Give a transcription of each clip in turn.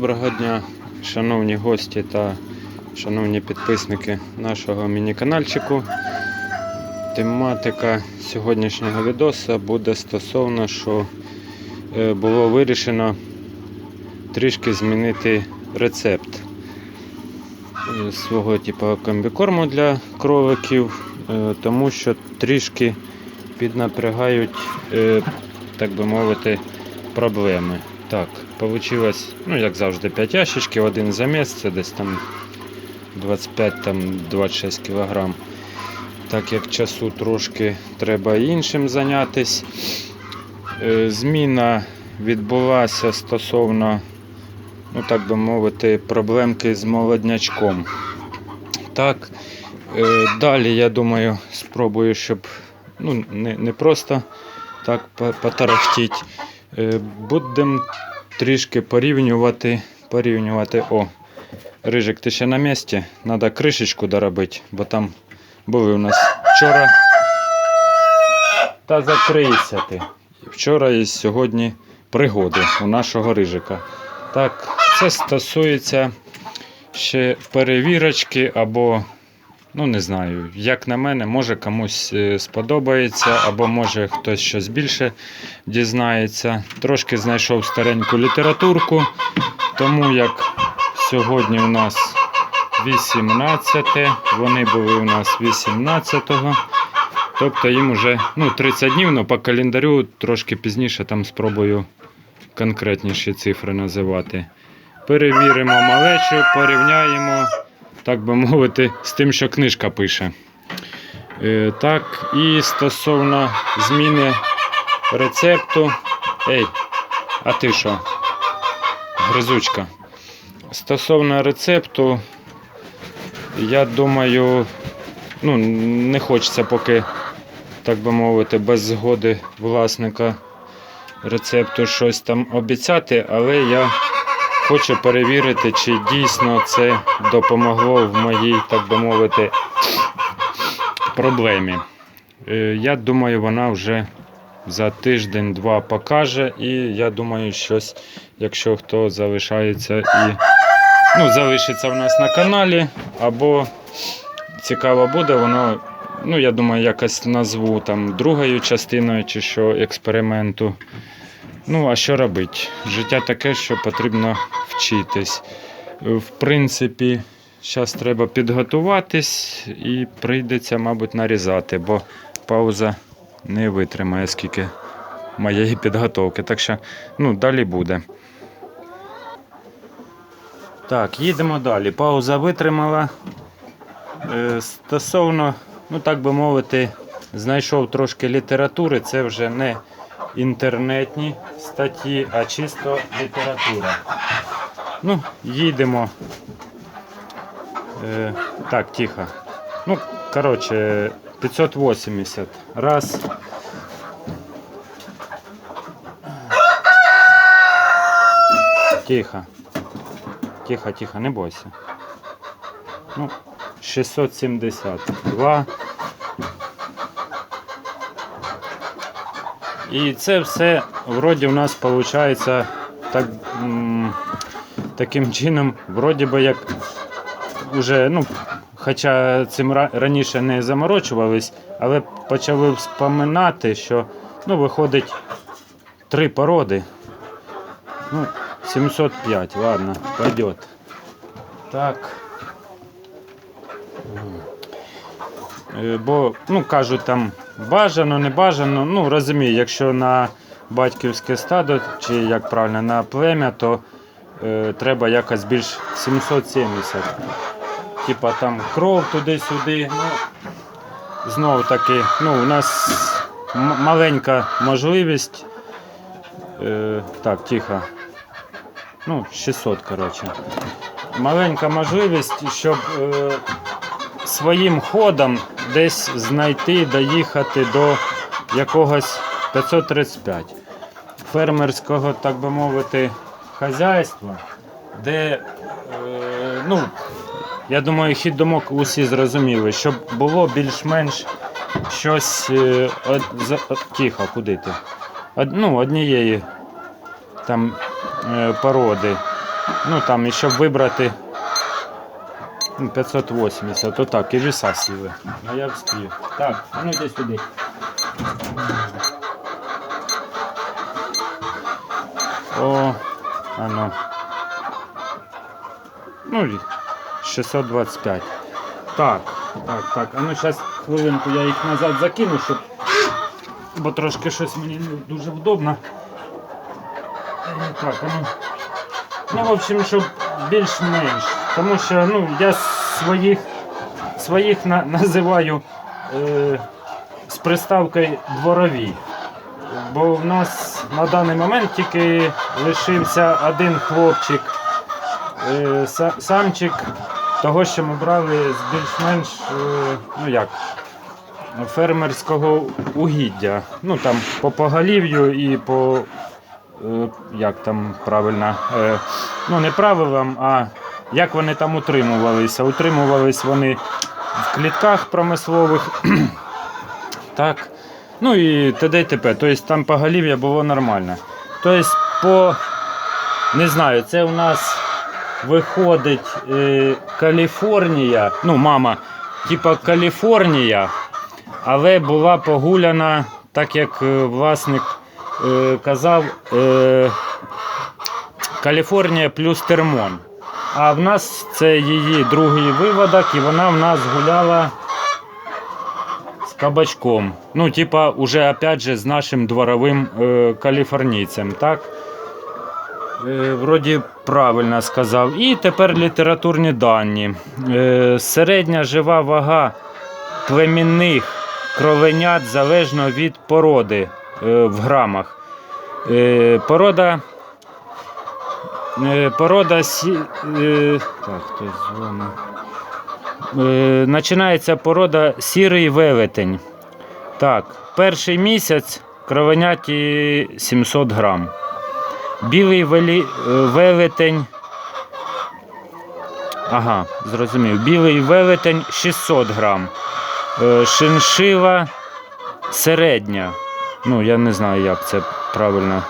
Доброго дня, шановні гості та шановні підписники нашого міні-канальчику. Тематика сьогоднішнього відео буде стосовно, що е, було вирішено трішки змінити рецепт е, свого типу комбікорму для кроликів, е, тому що трішки піднапрягають, так би мовити, проблеми. Так, получилось, ну як завжди, 5 ящичків, один заміс, це десь там 25-26 кг. Так як часу трошки треба іншим зайнятися. Е, Зміна відбулася стосовно, ну так би мовити, проблемки з молоднячком. Так, е, далі, я думаю, спробую, щоб ну, не, не просто так по- потарахтіть. Е, Будемо трішки порівнювати. порівнювати. О, Рижик, ти ще на місці. Треба кришечку доробити, бо там були у нас вчора. Та закрийся ти. Вчора і сьогодні пригоди у нашого рижика. Так, це стосується ще перевірочки або, ну не знаю, як на мене, може комусь е, сподобається, або може хтось щось більше дізнається. Трошки знайшов стареньку літературку, тому як сьогодні у нас 18, вони були у нас 18-го. Тобто їм вже ну, 30 днів, але по календарю трошки пізніше там спробую конкретніші цифри називати. Перевіримо малечу, порівняємо, так би мовити, з тим, що книжка пише. Е, так, і стосовно зміни рецепту. Ей, а ти що? Гризучка. Стосовно рецепту, я думаю, ну, не хочеться поки, так би мовити, без згоди власника рецепту щось там обіцяти, але я хочу перевірити, чи дійсно це допомогло в моїй, так би мовити, проблемі. Е, Я думаю, вона вже за тиждень-два покаже, і я думаю, щось, якщо хто залишається і ну, залишиться в нас на каналі, або цікаво буде, воно, ну, я думаю, якось назву там другою частиною чи що експерименту. Ну, а що робити? Життя таке, що потрібно вчитись. В принципі, зараз треба підготуватись і прийдеться, мабуть, нарізати, бо пауза не витримає скільки моєї підготовки. Так що, ну, далі буде. Так, їдемо далі. Пауза витримала. Е, Стосовно, ну так би мовити, знайшов трошки літератури. Це вже не інтернетні статті, а чисто література. Ну, їдемо. Е, так, тихо. Ну, коротше, 580. Раз. Тихо. Тихо, тихо, не бойся. Ну, 672. І це все вроді у нас виходить так, таким чином, вроді би як уже, ну, хоча цим раніше не заморочувались, але почали вспоминати, що ну, виходить три породи. Ну, 705, ладно, пойдет. Так. Е, Бо, ну, кажуть, там бажано, не бажано. Ну, розумію, якщо на батьківське стадо, чи як правильно, на плем'я, то е, треба якось більш 770. Типа там кров туди-сюди. Ну, знову таки, ну, у нас маленька можливість. Е, так, тихо. Ну, 600, коротше. Маленька можливість, щоб е, своїм ходом десь знайти, доїхати до якогось 535 фермерського, так би мовити, хазяйства, де, е, ну, я думаю, хід думок усі зрозуміли, щоб було більш-менш щось е, од, за, тихо, куди ти? Од, ну, однієї там е, породи. Ну там, і щоб вибрати 580, то так, і віса сіли. А я вспію. Так, ну йди сюди. О, ано. Ну, 625. Так, так, так. А ну зараз хвилинку я їх назад закину, щоб. Бо трошки щось мені не дуже вдобно. Так, ну. Ну, в общем, щоб більш-менш. Тому що ну, я своїх, своїх на, називаю е, з приставкою дворові. Бо в нас на даний момент тільки лишився один хлопчик, е, са- самчик того, що ми брали з більш-менш е, ну як, фермерського угіддя. Ну там по поголів'ю і по е, як там правильно, е, ну не правилам, а як вони там утримувалися. Утримувались вони в клітках промислових. так. Ну і т.д. і т.п. Тобто там поголів'я було нормально. Тобто по не знаю, це у нас виходить е, Каліфорнія. Ну, мама, типа Каліфорнія, але була погуляна, так як е, власник е, казав, е, Каліфорнія плюс термон. А в нас це її другий виводок, і вона в нас гуляла з кабачком. Ну, типа, уже опять же з нашим дворовим е, каліфорнійцем, так? Е, Вроді правильно сказав. І тепер літературні дані. Е, Середня жива вага племінних кровенят залежно від породи е, в грамах. Е, Порода. Е, Порода сі... е, Так, хтось дзвонить. Е, Починається порода сірий велетень. Так, перший місяць кровеняті 700 грам. Білий велі... велетень. Ага, зрозумів. Білий велетень 600 грам. Шиншила середня. Ну, я не знаю, як це правильно.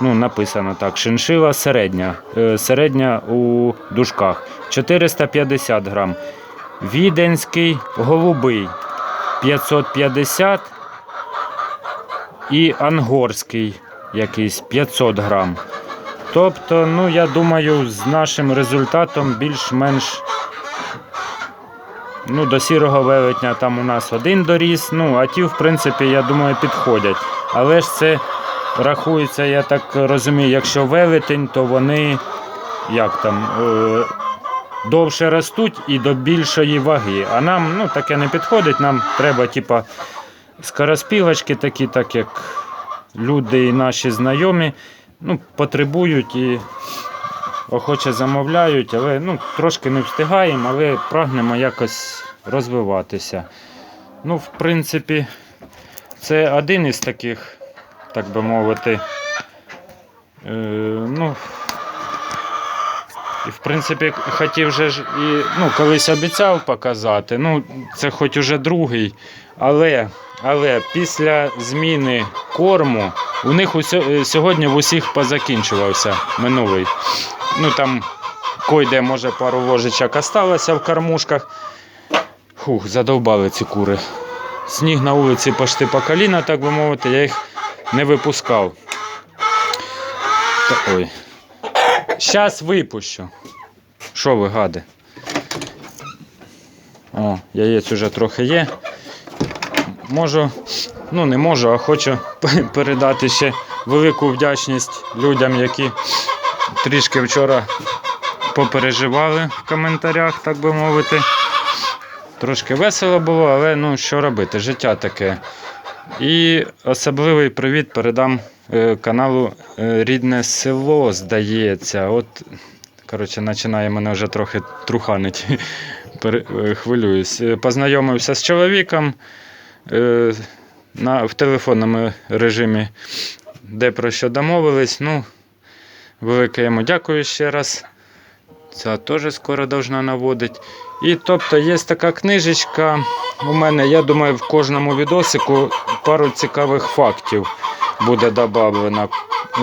Ну, написано так. Шиншила середня. Е, Середня у дужках. 450 грам. Віденський голубий 550 і ангорський якийсь 500 грам. Тобто, ну я думаю, з нашим результатом більш-менш ну, до сірого велетня там у нас один доріс. Ну, а ті, в принципі, я думаю, підходять. Але ж це рахується, я так розумію, якщо велетень, то вони як там. Е- довше ростуть і до більшої ваги. А нам ну, таке не підходить, нам треба, типа, скороспілочки такі, так як люди і наші знайомі ну, потребують і охоче замовляють, але ну, трошки не встигаємо, але прагнемо якось розвиватися. Ну, в принципі, це один із таких, так би мовити. Е, ну, і в принципі хотів же ж і ну, колись обіцяв показати. Ну, це хоч уже другий. Але, але після зміни корму у них усьо, е, сьогодні в усіх позакінчувався минулий. Ну там койде, може, пару ложечок осталося в кормушках. Фух, задовбали ці кури. Сніг на вулиці почти по коліна, так би мовити, я їх не випускав. Та, ой. Щас випущу. Що ви, гади? О, яєць уже трохи є. Можу, ну не можу, а хочу передати ще велику вдячність людям, які трішки вчора попереживали в коментарях, так би мовити. Трошки весело було, але ну що робити, життя таке. І особливий привіт передам е, каналу е, Рідне село, здається. От, коротше, починає мене вже трохи труханить. Е, Хвилююсь. Познайомився з чоловіком на, в телефонному режимі, де про що домовились. Ну, велике йому дякую ще раз. Ця теж скоро должна наводити. І тобто є така книжечка у мене, я думаю, в кожному відосику пару цікавих фактів буде додано. Е,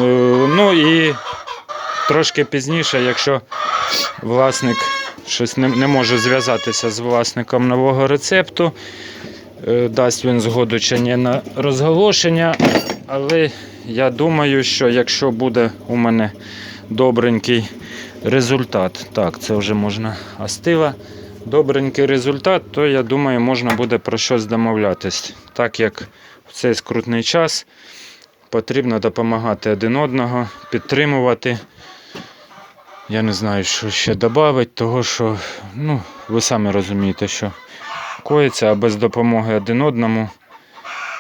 Ну і трошки пізніше, якщо власник щось не, не може зв'язатися з власником нового рецепту, е, дасть він згоду чи ні на розголошення. Але я думаю, що якщо буде у мене добренький результат, так, це вже можна остила. Добренький результат, то я думаю, можна буде про щось домовлятись. Так як в цей скрутний час потрібно допомагати один одного, підтримувати. Я не знаю, що ще додати, того що, ну, ви самі розумієте, що коїться, а без допомоги один одному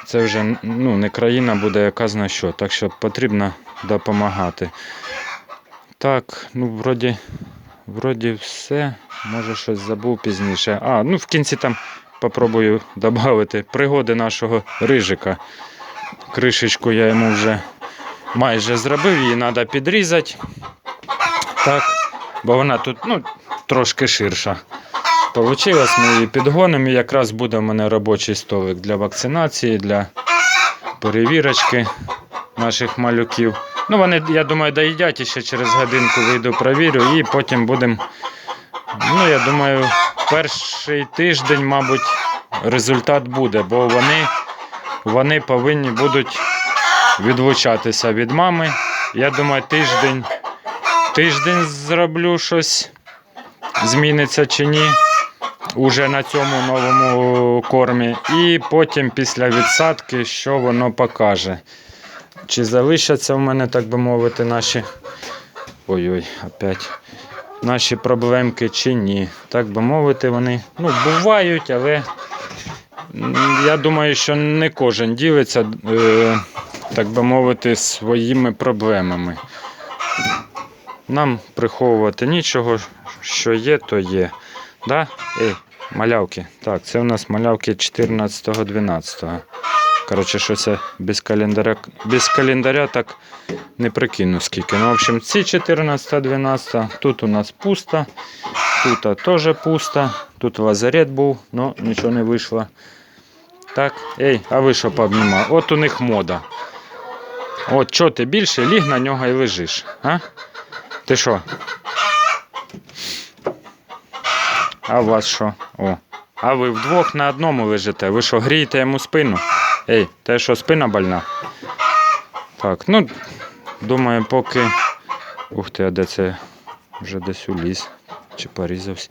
це вже ну, не країна буде яка зна що. Так що потрібно допомагати. Так, ну вроді, вроді все. Може щось забув пізніше. А, ну в кінці там попробую додати пригоди нашого рижика. Кришечку я йому вже майже зробив, її треба підрізати. Так, бо вона тут ну, трошки ширша. Получилось, ми її підгонимо. І якраз буде в мене робочий столик для вакцинації, для перевірочки наших малюків. Ну, вони, я думаю, доїдять і ще через годинку вийду, провірю, і потім будемо. Ну, я думаю, перший тиждень, мабуть, результат буде, бо вони, вони повинні будуть відлучатися від мами. Я думаю, тиждень, тиждень зроблю щось, зміниться чи ні. Уже на цьому новому кормі. І потім після відсадки, що воно покаже. Чи залишаться в мене, так би мовити, наші. Ой-ой, опять. Наші проблемки чи ні. Так би мовити, вони ну, бувають, але я думаю, що не кожен ділиться, е, так би мовити, своїми проблемами. Нам приховувати нічого, що є, то є. Да? Ей, малявки. Так, це у нас малявки 14-12. Коротше, щось я без календаря, без календаря так не прикину скільки. Ну, в общем, ці 14-12, тут у нас пусто, тут теж пусто, тут лазарет був, але нічого не вийшло. Так, ей, а ви що пообнімали? От у них мода. От що ти більше, ліг на нього і лежиш. А? Ти що? А у вас що? О. А ви вдвох на одному лежите. Ви що, грієте йому спину? Ей, те що спина больна? Так, ну, думаю, поки. Ух ти, а де це вже десь уліз чи порізався.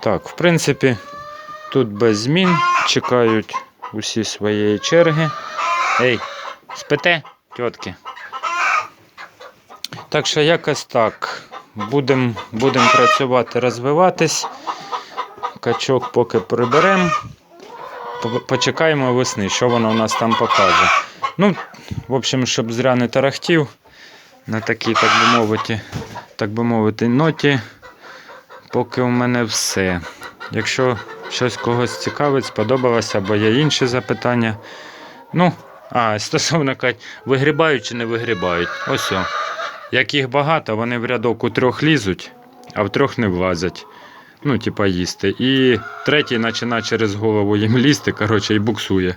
Так, в принципі, тут без змін. Чекають усі своєї черги. Ей, спите, тітки? Так що якось так. Будемо будем працювати, розвиватись. Качок поки приберемо. По- Почекаємо весни, що воно у нас там покаже. Ну, в общем, щоб зря не тарахтів на такій, так би мовити, так би мовити, ноті. Поки у мене все. Якщо щось когось цікавить, сподобалося, або є інші запитання. Ну, а, стосовно кажуть, вигрібають чи не вигрібають. Ось. Як їх багато, вони в рядок у трьох лізуть, а в трьох не влазять. Ну, типа їсти. І третій починає через голову їм лізти, коротше, і буксує.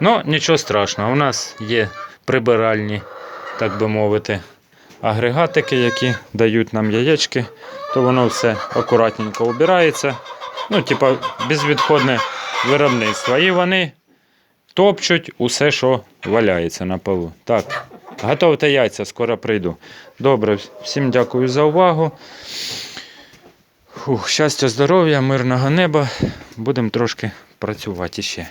Ну, нічого страшного, у нас є прибиральні, так би мовити, агрегатики, які дають нам яєчки, то воно все акуратненько убирається. Ну, типа, безвідходне виробництво. І вони топчуть усе, що валяється на полу. Так, готовте яйця, скоро прийду. Добре, всім дякую за увагу. Фух, щастя, здоров'я, мирного неба. Будемо трошки працювати ще.